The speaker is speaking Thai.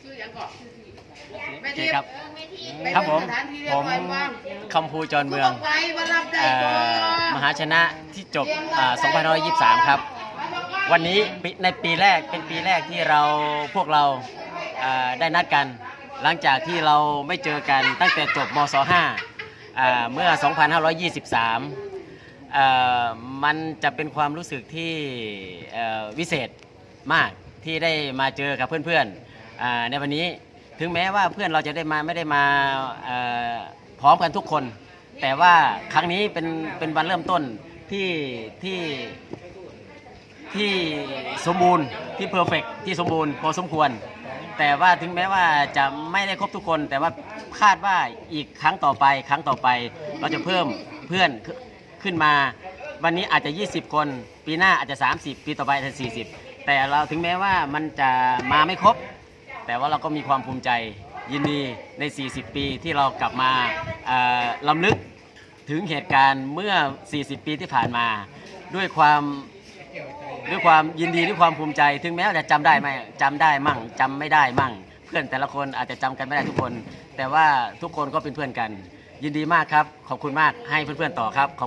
ชื่อหยังก่อนแม่โอเคทิพย์ครับ ไปครับผมสถานที่เรียผบมร้อยบ้างคำภูจรเมือง ไปมารับได้เอ่ก่ออนมหาชนะที่จบอ่า2523 ครับ วันนี้ปีในปีแรกเป็นปีแรกที่เราพวกเราอ่าได้นัดกัน หลังจากที่เราไม่เจอกันตั้งแต่จบมศ5อ่าเมื่อ 2523เอ่อมันจะเป็นความรู้สึกที่เอ่อวิเศษมากที่ได้มาเจอกับเพื่อนๆอ่า ในวันนี้ถึงแม้ว่าเพื่อนเราจะได้มาไม่ได้มาพร้อมกันทุกคน แต่ว่าครั้งนี้เป็นเป็นวันเริ่มต้นที่ที่ที่สมบูรณ์ที่เพอร์เฟกที่สมบูรณ์พอสมควร แต่ว่าถึงแม้ว่าจะไม่ได้ครบทุกคน แต่ว่าคาดว่าอีกครั้งต่อไป ครั้งต่อไป เราจะเพิ่มเพื่อนขึ้นขึ้นมา วันนี้อาจจะ 20 คน ปีหน้าอาจจะ 30 ปีต่อไปอาจจะ 40 แต่เราถึงแม้ว่ามันจะมาไม่ครบ แต่ว่าเราก็มีความภูมิใจยินดีใน 40 ปีที่เรากลับมาเอ่อลำลึกถึงเหตุการณ์เมื่อ 40 ปีที่ผ่านมา ด้วยความด้วยความยินดีด้วยความภูมิใจ ถึงแม้ว่าจะจำได้ไหมจำได้มั่งจำไม่ได้มั่ง เพื่อนแต่ละคนอาจจะจำกันไม่ได้ทุกคน แต่ว่าทุกคนก็เป็นเพื่อนกัน ยินดีมากครับ ขอบคุณมากให้เพื่อนๆต่อครับ